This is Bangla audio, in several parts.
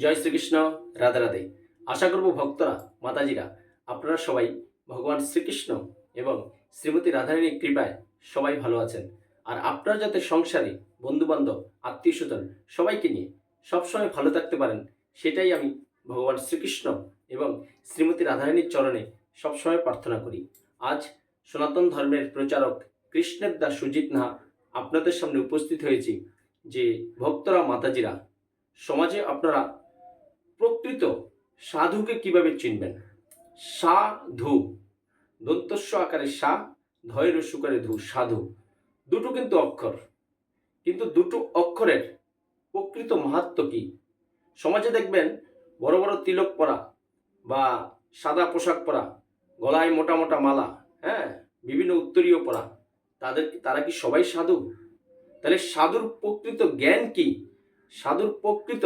জয় শ্রীকৃষ্ণ, রাধে রাধে। আশা করব ভক্তরা, মাতাজিরা, আপনারা সবাই ভগবান শ্রীকৃষ্ণ এবং শ্রীমতী রাধারানীর কৃপায় সবাই ভালো আছেন। আর আপনারা যাতে সংসারে বন্ধুবান্ধব আত্মীয় স্বজন সবাইকে নিয়ে সবসময় ভালো থাকতে পারেন, সেটাই আমি ভগবান শ্রীকৃষ্ণ এবং শ্রীমতী রাধারানীর চরণে সবসময় প্রার্থনা করি। আজ সনাতন ধর্মের প্রচারক কৃষ্ণের দা সুজিত নাহা আপনাদের সামনে উপস্থিত হয়েছি যে ভক্তরা, মাতাজিরা, সমাজে আপনারা প্রকৃত সাধুকে কীভাবে চিনবেন? সাধু। দন্তস্ব আকারে সা, ধৈর্য সুকারে ধু, সাধু। দুটো কিন্তু অক্ষর। কিন্তু দুটো অক্ষরের প্রকৃত মাহাত্ম কি? সমাজে দেখবেন বড় বড় তিলক পরা বা সাদা পোশাক পরা, গলায় মোটা মোটা মালা হ্যাঁ বিভিন্ন উত্তরীয় পরা, তাদের তারা কি সবাই সাধু? তাহলে সাধুর প্রকৃত জ্ঞান কি? সাধুর প্রকৃত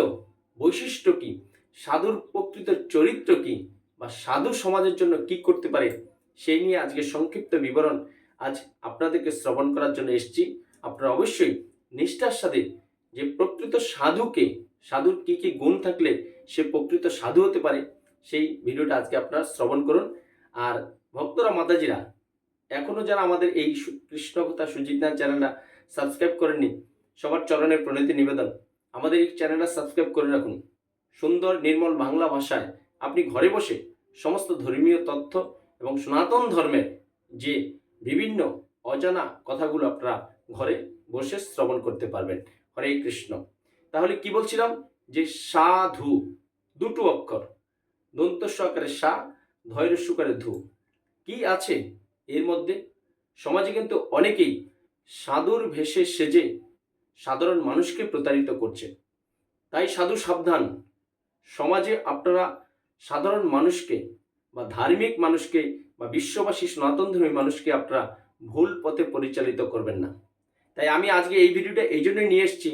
বৈশিষ্ট্য কি? সাধুর প্রকৃত চরিত্র কি বা সাধু সমাজের জন্য কি করতে পারে, সেই নিয়ে আজকে সংক্ষিপ্ত বিবরণ আজ আপনাদেরকে শ্রবণ করার জন্য এসেছি। আপনারা অবশ্যই নিষ্ঠার সাথে যে প্রকৃত সাধুকে, সাধুর কি কি গুণ থাকলে সে প্রকৃত সাধু হতে পারে, সেই ভিডিওটা আজকে আপনারা শ্রবণ করুন। আর ভক্তরা, মাতাজিরা, এখনও যারা আমাদের এই সু- কৃষ্ণ কথা সুজিত নাথ চ্যানেলটা সাবস্ক্রাইব করেননি, সবার চরণের প্রণীতি নিবেদন। আমাদের এই চ্যানেলটা সাবস্ক্রাইব করে রাখুন। সুন্দর নির্মল বাংলা ভাষায় আপনি ঘরে বসে সমস্ত ধর্মীয় তথ্য এবং সনাতন ধর্মের যে বিভিন্ন অজানা কথাগুলো আপনারা ঘরে বসে শ্রবণ করতে পারবেন। হরে কৃষ্ণ। তাহলে কি বলছিলাম? যে সাধু, দুটো অক্ষর। দন্ত সহকারে সা, ধৈর্য সুকারে ধু। কি আছে এর মধ্যে? সমাজে কিন্তু অনেকেই সাধুর ভেষে সেজে সাধারণ মানুষকে প্রতারিত করছে। তাই সাধু সাবধান। সমাজে আপনারা সাধারণ মানুষকে বা ধার্মিক মানুষকে বা বিশ্ববাসী সনাতন ধর্মী মানুষকে আপনারা ভুল পথে পরিচালিত করবেন না। তাই আমি আজকে এই ভিডিওটা এই জন্যই নিয়ে এসেছি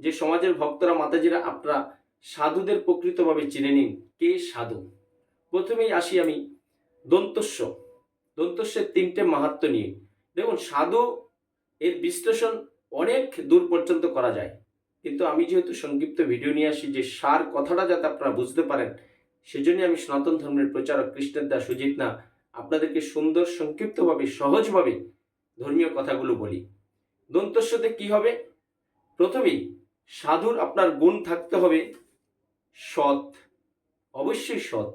যে সমাজের ভক্তরা, মাতাজিরা আপনারা সাধুদের প্রকৃতভাবে চিনে নিন। কে সাধু? প্রথমেই আসি আমি দন্তস্ব। দন্তস্বের তিনটে মাহাত্ম নিয়ে। দেখুন, সাধু এর বিশ্লেষণ অনেক দূর পর্যন্ত করা যায়। কিন্তু আমি যেহেতু সংক্ষিপ্ত ভিডিও নিয়ে আসি, যে সার কথাটা যাতে আপনারা বুঝতে পারেন, সেজন্য আমি সনাতন ধর্মের প্রচারক কৃষ্ণের দাস সুজিত না আপনাদেরকে সুন্দর, সংক্ষিপ্তভাবে, সহজভাবে ধর্মীয় কথাগুলো বলি। দন্তস্বতে কি হবে? প্রথমেই সাধুর আপনার গুণ থাকতে হবে সৎ, অবশ্যই সৎ।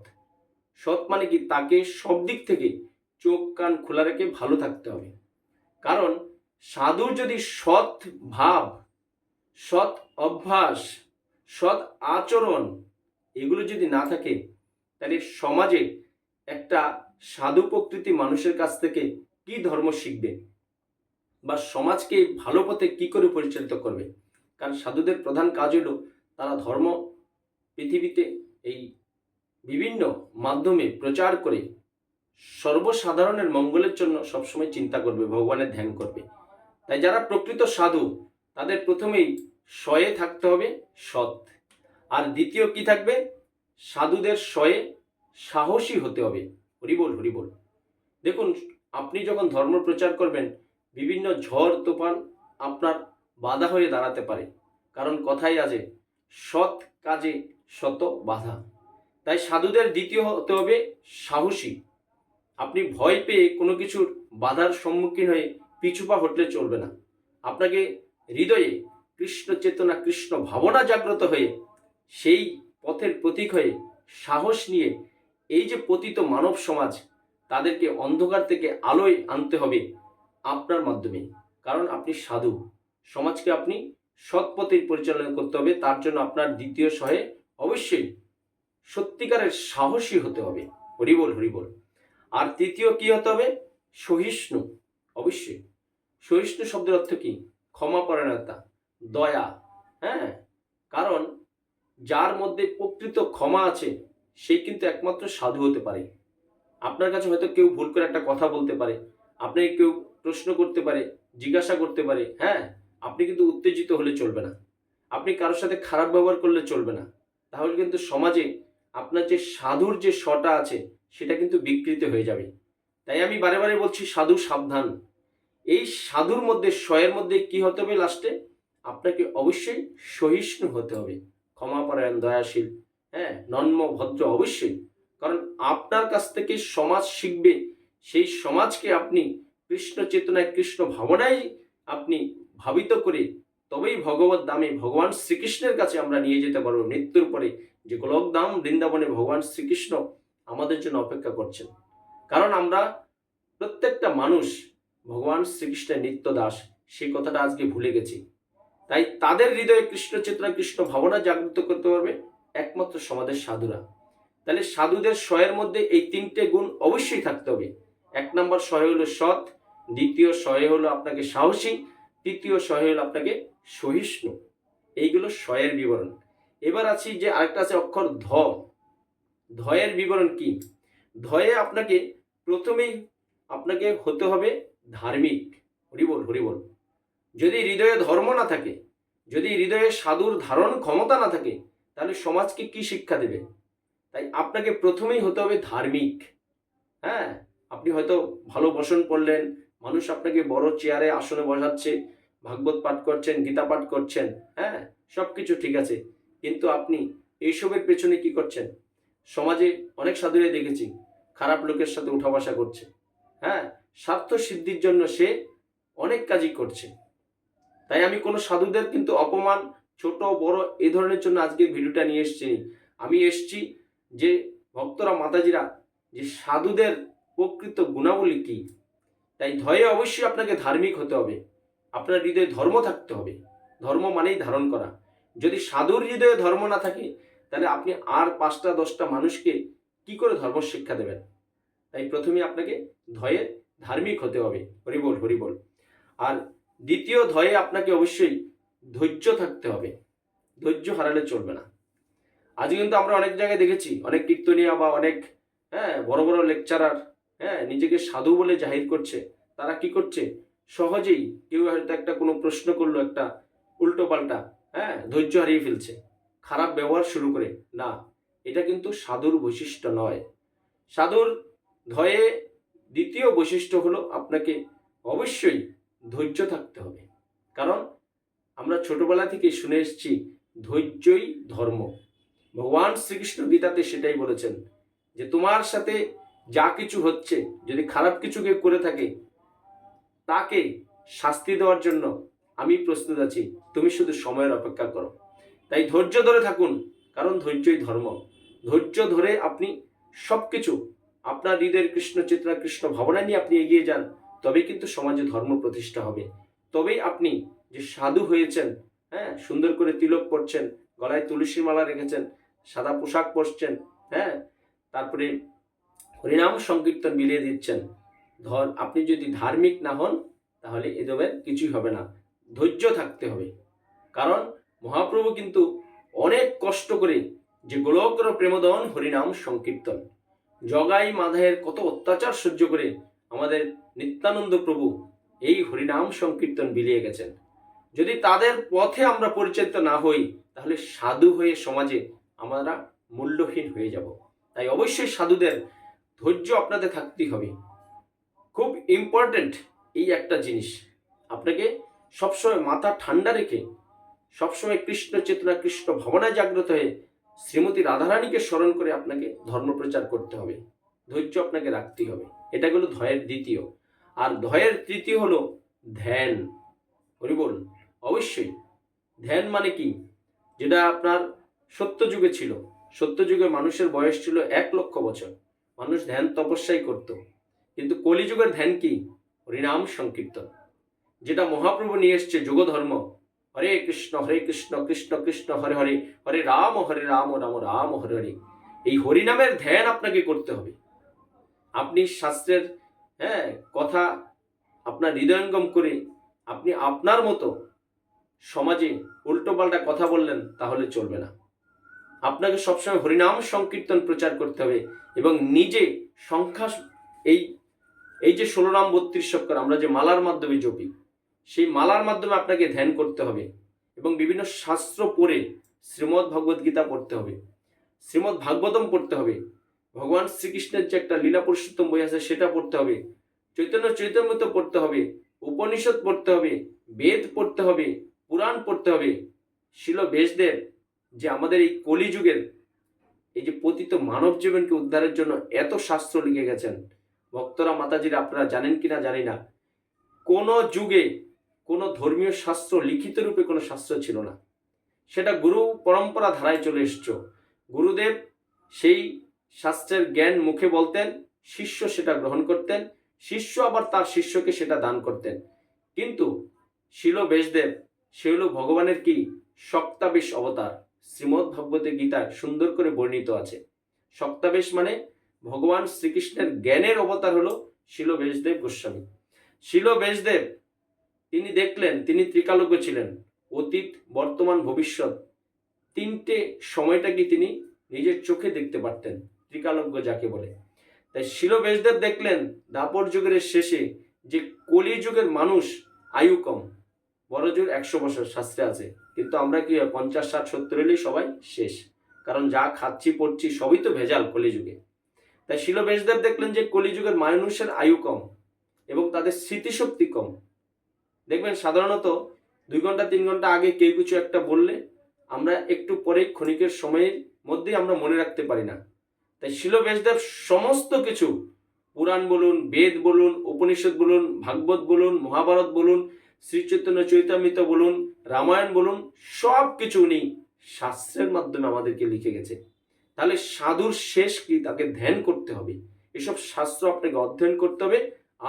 সৎ মানে কি? তাকে সব দিক থেকে চোখ, কান খোলা রেখে ভালো থাকতে হবে। কারণ সাধুর যদি সৎ ভাব সৎ অভ্যাস, সৎ আচরণ, এগুলো যদি না থাকে, তাহলে সমাজে একটা সাধু প্রকৃতি মানুষের কাছ থেকে কি ধর্ম শিখবে? বা সমাজকে ভালো পথে কি করে পরিচালিত করবে? কারণ সাধুদের প্রধান কাজ হলো তারা ধর্ম পৃথিবীতে এই বিভিন্ন মাধ্যমে প্রচার করে সর্বসাধারণের মঙ্গলের জন্য সবসময় চিন্তা করবে, ভগবানের ধ্যান করবে। তাই যারা প্রকৃত সাধু তাদের প্রথমেই শয়ে থাকতে হবে সৎ। আর দ্বিতীয় কি থাকবে? সাধুদের শয়ে সাহসী হতে হবে। হরিবোল হরিবোল। দেখুন, আপনি যখন ধর্ম প্রচার করবেন, বিভিন্ন ঝড়, তোফান আপনার বাধা হয়ে দাঁড়াতে পারে। কারণ কথাই আছে, সৎ কাজে শত বাধা। তাই সাধুদের দ্বিতীয় হতে হবে সাহসী। আপনি ভয় পেয়ে কোনো কিছুর বাধার সম্মুখীন হয়ে পিছুপা হটলে চলবে না। আপনাকে হৃদয়ে কৃষ্ণ চেতনা, কৃষ্ণ ভাবনা জাগ্রত হয়ে সেই পথের প্রতীক হয়ে সাহস নিয়ে এই যে পতিত মানব সমাজ, তাদেরকে অন্ধকার থেকে আলোয় আনতে হবে আপনার মাধ্যমে। কারণ আপনি সাধু, সমাজকে আপনি সৎ পথে পরিচালনা করতে হবে, তার জন্য আপনার দ্বিতীয় সহে অবশ্যই সত্যিকারের সাহসী হতে হবে। হরিবল হরিবল। আর তৃতীয় কি হতে হবে? সহিষ্ণু। অবশ্যই। সহিষ্ণু শব্দের অর্থ কি? ক্ষমাপরায়ণতা দয়া হ্যাঁ? কারণ যার মধ্যে প্রকৃত ক্ষমা আছে সেই কিন্তু একমাত্র সাধু হতে পারে। আপনার কাছে হয়তো কেউ ভুল করে একটা কথা বলতে পারে আপনাকে কেউ প্রশ্ন করতে পারে, জিজ্ঞাসা করতে পারে হ্যাঁ? আপনি কিন্তু উত্তেজিত হলে চলবে না। আপনি কারোর সাথে খারাপ ব্যবহার করলে চলবে না। তাহলে কিন্তু সমাজে আপনার যে সাধুর যে শটা আছে, সেটা কিন্তু বিকৃত হয়ে যাবে। তাই আমি বারে বারে বলছি, সাধু সাবধান। এই সাধুর মধ্যে শয়ের মধ্যে কি হতে হবে লাস্টে আপনাকে অবশ্যই সহিষ্ণু হতে হবে। ক্ষমাপরায়ণ দয়াশীল হ্যাঁ নন্ম, ভদ্র, অবশ্যই। কারণ আপনার কাছ থেকে সমাজ শিখবে। সেই সমাজকে আপনি কৃষ্ণ চেতনায়, কৃষ্ণ ভাবনায় আপনি ভাবিত করে তবেই ভগবত দামে ভগবান শ্রীকৃষ্ণের কাছে আমরা নিয়ে যেতে পারব। মৃত্যুর পরে যে গোলক দাম বৃন্দাবনে ভগবান শ্রীকৃষ্ণ আমাদের জন্য অপেক্ষা করছেন। কারণ আমরা প্রত্যেকটা মানুষ ভগবান শ্রীকৃষ্ণের নিত্য দাস সেই কথাটা আজকে ভুলে গেছি। তাই তাদের হৃদয়ে কৃষ্ণ চেতনা, কৃষ্ণ ভাবনা জাগ্রত করতে পারবে একমাত্র সমাজের সাধুরা। তাহলে সাধুদের শয়ের মধ্যে এই তিনটে গুণ অবশ্যই থাকতে হবে। এক নম্বর শয় হলো সৎ, দ্বিতীয় শয় হলো আপনাকে সাহসী, তৃতীয় শয় হলো আপনাকে সহিষ্ণু। এইগুলো শয়ের বিবরণ। এবার আছি যে আরেকটা আছে অক্ষর ধ। ধয়ের বিবরণ কি? ধয়ে আপনাকে প্রথমেই আপনাকে হতে হবে ধার্মিক, হরিবল হরিবল। যদি হৃদয়ে ধর্ম না থাকে, যদি হৃদয়ে সাধুর ধারণ ক্ষমতা না থাকে, তাহলে সমাজকে কি শিক্ষা দেবে? তাই আপনাকে প্রথমেই হতে হবে ধার্মিক। হ্যাঁ আপনি হয়তো ভালো বসন পড়লেন, মানুষ আপনাকে বড় চেয়ারে আসনে বসাচ্ছে, ভাগবত পাঠ করছেন, গীতা পাঠ করছেন হ্যাঁ সব কিছু ঠিক আছে। কিন্তু আপনি এইসবের পেছনে কি করছেন? সমাজে অনেক সাধুরে দেখেছি, খারাপ লোকের সাথে উঠা বসা করছে। হ্যাঁ স্বার্থ সিদ্ধির জন্য সে অনেক কাজই করছে। তাই আমি কোনো সাধুদের কিন্তু অপমান, ছোট, বড় এই ধরনের জন্য আজকে ভিডিওটা নিয়ে এসছি আমি এসছি যে ভক্তরা, মাতাজিরা, যে সাধুদের প্রকৃত গুণাবলী কি? তাই ধয়ে অবশ্যই আপনাকে ধার্মিক হতে হবে। আপনার হৃদয়ে ধর্ম থাকতে হবে। ধর্ম মানেই ধারণ করা। যদি সাধুর হৃদয়ে ধর্ম না থাকে, তাহলে আপনি আর পাঁচটা, দশটা মানুষকে কি করে ধর্ম শিক্ষা দেবেন? তাই প্রথমে আপনাকে ধয়ে ধার্মিক হতে হবে। হরিবল হরিবল আর দ্বিতীয় ধয়ে আপনাকে অবশ্যই ধৈর্য থাকতে হবে। ধৈর্য হারালে চলবে না। আজ কিন্তু আমরা অনেক জায়গায় দেখেছি, অনেক কীর্তনিয়া বা অনেক হ্যাঁ বড় বড় লেকচারার হ্যাঁ নিজেকে সাধু বলে জাহির করছে। তারা কি করছে? সহজেই কেউ হয়তো একটা কোনো প্রশ্ন করল, একটা উল্টো পাল্টা হ্যাঁ ধৈর্য হারিয়ে ফেলছে। খারাপ ব্যবহার শুরু করে। না, এটা কিন্তু সাধুর বৈশিষ্ট্য নয়। সাধুর ধয়ে দ্বিতীয় বৈশিষ্ট্য হলো আপনাকে অবশ্যই ধৈর্য থাকতে হবে। কারণ আমরা ছোটবেলা থেকে শুনে এসেছি, ধৈর্যই ধর্ম। ভগবান শ্রীকৃষ্ণ গীতাতে সেটাই বলেছেন যে, তোমার সাথে যা কিছু হচ্ছে, যদি খারাপ কিছু কেউ করে থাকে, তাকে শাস্তি দেওয়ার জন্য আমি প্রস্তুত আছি। তুমি শুধু সময়ের অপেক্ষা করো। তাই ধৈর্য ধরে থাকুন, কারণ ধৈর্যই ধর্ম। ধৈর্য ধরে আপনি সব কিছু আপনার হৃদয়ের কৃষ্ণ চেতনা, কৃষ্ণ ভাবনা নিয়ে আপনি এগিয়ে যান, তবেই কিন্তু সমাজে ধর্ম প্রতিষ্ঠা হবে। তবেই আপনি যে সাধু হয়েছেন হ্যাঁ সুন্দর করে তিলক পরছেন, গলায় তুলসী মালা রেখেছেন, সাদা পোশাক পরছেন হ্যাঁ তারপরে হরিনাম সংকীর্তন মিলিয়ে দিচ্ছেন। ধর, আপনি যদি ধার্মিক না হন, তাহলে এ দেবের কিছুই হবে না। ধৈর্য থাকতে হবে। কারণ মহাপ্রভু কিন্তু অনেক কষ্ট করে যে গোলকর প্রেমদন হরিনাম সংকীর্তন জগাই মাধায়ের কত অত্যাচার সহ্য করে আমাদের নিত্যানন্দ প্রভু এই হরিনাম সংকীর্তন বিলিয়ে গেছেন। যদি তাদের পথে আমরা পরিচালিত না হই, তাহলে সাধু হয়ে সমাজে আমরা মূল্যহীন হয়ে যাব। তাই অবশ্যই সাধুদের ধৈর্য আপনাদের থাকতেই হবে। খুব ইম্পর্ট্যান্ট এই একটা জিনিস। আপনাকে সবসময় মাথা ঠান্ডা রেখে সবসময় কৃষ্ণ চেতনা, কৃষ্ণ ভাবনায় জাগ্রত হয়ে শ্রীমতী রাধারানীকে স্মরণ করে আপনাকে ধর্ম প্রচার করতে হবে। ধৈর্য আপনাকে রাখতেই হবে। এটা হলো ধয়ের দ্বিতীয়। আর ধয়ের তৃতীয় হলো ধ্যান। হরি বল। অবশ্যই। ধ্যান মানে কি? যেটা আপনার সত্য যুগে ছিল। সত্য যুগে মানুষের বয়স ছিল এক লক্ষ বছর। মানুষ ধ্যান তপস্যাই করত। কিন্তু কলিযুগের ধ্যান কি? হরিনাম সংকীর্তন। যেটা মহাপ্রভু নিয়ে এসছে যোগ ধর্ম হরে কৃষ্ণ হরে কৃষ্ণ কৃষ্ণ কৃষ্ণ, হরে হরে হরে রাম হরে রাম রাম রাম, হরে হরে। এই হরিনামের ধ্যান আপনাকে করতে হবে। আপনি শাস্ত্রের হ্যাঁ কথা আপনার হৃদয়ঙ্গম করে আপনি আপনার মতো সমাজে উল্টোপাল্টা কথা বললেন, তাহলে চলবে না। আপনাকে সবসময় হরিনাম সংকীর্তন প্রচার করতে হবে এবং নিজে সংখ্যা, এই এই যে ষোলো নাম বত্রিশ অক্ষর, আমরা যে মালার মাধ্যমে জপি সেই মালার মাধ্যমে আপনাকে ধ্যান করতে হবে এবং বিভিন্ন শাস্ত্র পড়ে শ্রীমদ্ ভগবদ গীতা পড়তে হবে। শ্রীমদ্ ভাগবতম পড়তে হবে। ভগবান শ্রীকৃষ্ণের যে একটা লীলা পুরুষোত্তম বই আছে সেটা পড়তে হবে। চৈতন্য চৈতন্যত পড়তে হবে। উপনিষদ পড়তে হবে। বেদ পড়তে হবে। পুরাণ পড়তে হবে। শিল বেশদেব যে আমাদের এই কলিযুগের এই যে পতিত মানব জীবনকে উদ্ধারের জন্য এত শাস্ত্র লিখে গেছেন। ভক্তরা, মাতাজিরা, আপনারা জানেন কিনা জানি না। কোনো যুগে কোনো ধর্মীয় শাস্ত্র, লিখিত রূপে কোনো শাস্ত্র ছিল না। সেটা গুরু পরম্পরা ধারায় চলে এসছো। গুরুদেব সেই শাস্ত্রের জ্ঞান মুখে বলতেন, শিষ্য সেটা গ্রহণ করতেন, শিষ্য আবার তার শিষ্যকে সেটা দান করতেন। কিন্তু শিল বেশদেব, সে হলো ভগবানের কি সপ্তাবেশ অবতার। শ্রীমদ্ ভগবতী গীতায় সুন্দর করে বর্ণিত আছে। সপ্তাবেশ মানে ভগবান শ্রীকৃষ্ণের জ্ঞানের অবতার হলো শিল বেশদেব গোস্বামী। শিল বেশদেব তিনি দেখলেন, তিনি ত্রিকালজ্ঞ ছিলেন। অতীত, বর্তমান, ভবিষ্যৎ। তিনটে সময়টাকে তিনি নিজের চোখে দেখতে পারতেন, ত্রিকালজ্ঞ যাকে বলে। তাই শিল বেশদেব দেখলেন, দাপর যুগের শেষে যে কলি যুগের মানুষ আয়ু কম। বড় জোর একশো বছর শাস্ত্রে আছে। কিন্তু আমরা কি পঞ্চাশ, ষাট, সত্তর হলেই সবাই শেষ। কারণ যা খাচ্ছি, পড়ছি, সবই তো ভেজাল কলিযুগে তাই শিল বেশদেব দেখলেন যে কলিযুগের মানুষের আয়ু কম এবং তাদের স্মৃতিশক্তি কম। দেখবেন সাধারণত দুই ঘণ্টা, তিন ঘণ্টা আগে কেউ কিছু একটা বললে আমরা একটু পরে ক্ষণিকের সময়ের মধ্যেই আমরা মনে রাখতে পারি না। তাই শিল বেশদেব সমস্ত কিছু, পুরাণ বলুন, বেদ বলুন, উপনিষদ বলুন, ভাগবত বলুন, মহাভারত বলুন, শ্রীচৈতন্য চৈতামিত বলুন, রামায়ণ বলুন সব কিছু উনি শাস্ত্রের মাধ্যমে আমাদেরকে লিখে গেছে। তাহলে সাধুর শেষ কি? তাকে ধ্যান করতে হবে। এসব শাস্ত্র আপনাকে অধ্যয়ন করতে হবে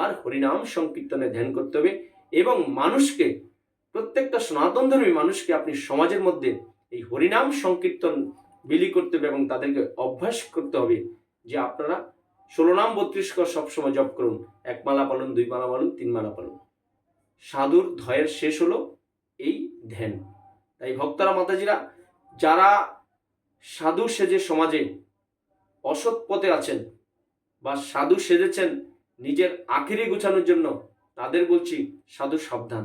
আর হরিনাম সংকীর্তনে ধ্যান করতে হবে। এবং মানুষকে, প্রত্যেকটা সনাতন ধর্মী মানুষকে আপনি সমাজের মধ্যে এই হরিনাম সংকীর্তন বিলি করতে হবে এবং তাদেরকে অভ্যাস করতে হবে যে আপনারা ষোলো নাম বত্রিশ কর সবসময় জপ করুন। এক মালা পালন, দুই মালা পালন, তিন মালা পালন। সাধুর ধয়ের শেষ হলো এই ধ্যান। তাই ভক্তরা, মাতাজিরা, যারা সাধু সেজে সমাজে অসৎ পথে আছেন বা সাধু সেজেছেন নিজের আখেরি গুছানোর জন্য তাদের বলছি, সাধু সাবধান।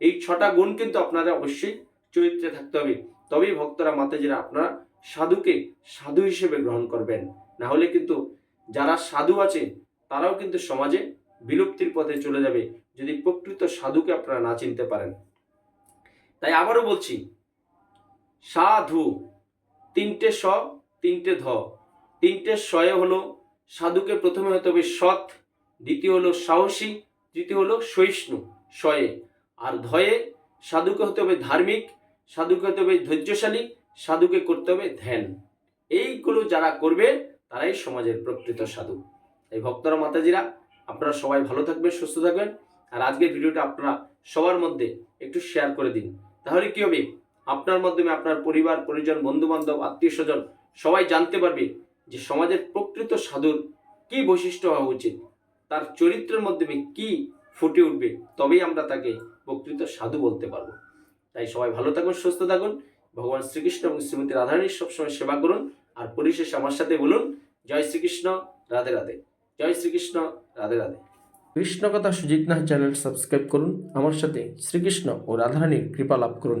এই ছটা গুণ কিন্তু আপনারা অবশ্যই চরিত্রে থাকতে হবে। তবেই ভক্তরা, মাতাজিরা আপনারা সাধুকে সাধু হিসেবে গ্রহণ করবেন। না হলে কিন্তু যারা সাধু আছে, তারাও কিন্তু সমাজে বিলুপ্তির পথে চলে যাবে, যদি প্রকৃত সাধুকে আপনারা না চিনতে পারেন। তাই আবারও বলছি, সাধু তিনটে স, তিনটে ধ। তিনটে শয়ে হলো সাধুকে প্রথমে হতে হবে সৎ, দ্বিতীয় হলো সাহসী তৃতীয় হলো সহিষ্ণু শয়ে আর ধয়ে, সাধুকে হতে হবে ধার্মিক, সাধুকে হতে হবে ধৈর্যশালী, সাধুকে করতে হবে ধ্যান। এইগুলো যারা করবে, তারাই সমাজের প্রকৃত সাধু। এই ভক্তরা, মাতাজিরা, আপনারা সবাই ভালো থাকবেন, সুস্থ থাকবেন। আর আজকের ভিডিওটা আপনারা সবার মধ্যে একটু শেয়ার করে দিন। তাহলে কি হবে? আপনার মাধ্যমে আপনার পরিবার, পরিজন বন্ধু বান্ধব আত্মীয় স্বজন সবাই জানতে পারবে যে সমাজের প্রকৃত সাধুর কি বৈশিষ্ট্য হওয়া উচিত। তার চরিত্রের মাধ্যমে কি ফুটে উঠবে তবেই আমরা তাকে প্রকৃত সাধু বলতে পারব। তাই সবাই ভালো থাকুন, সুস্থ থাকুন। ভগবান শ্রীকৃষ্ণ এবং শ্রীমতী রাধারানীর সবসময় সেবা করুন আর পরিশেষে আমার সাথে বলুন, জয় শ্রীকৃষ্ণ, রাধে রাধে। জয় শ্রীকৃষ্ণ, রাধে রাধে। কৃষ্ণ কথা সুজিত নাহ চ্যানেল সাবস্ক্রাইব করুন, আমার সাথে শ্রীকৃষ্ণ ও রাধারানীর কৃপা লাভ করুন।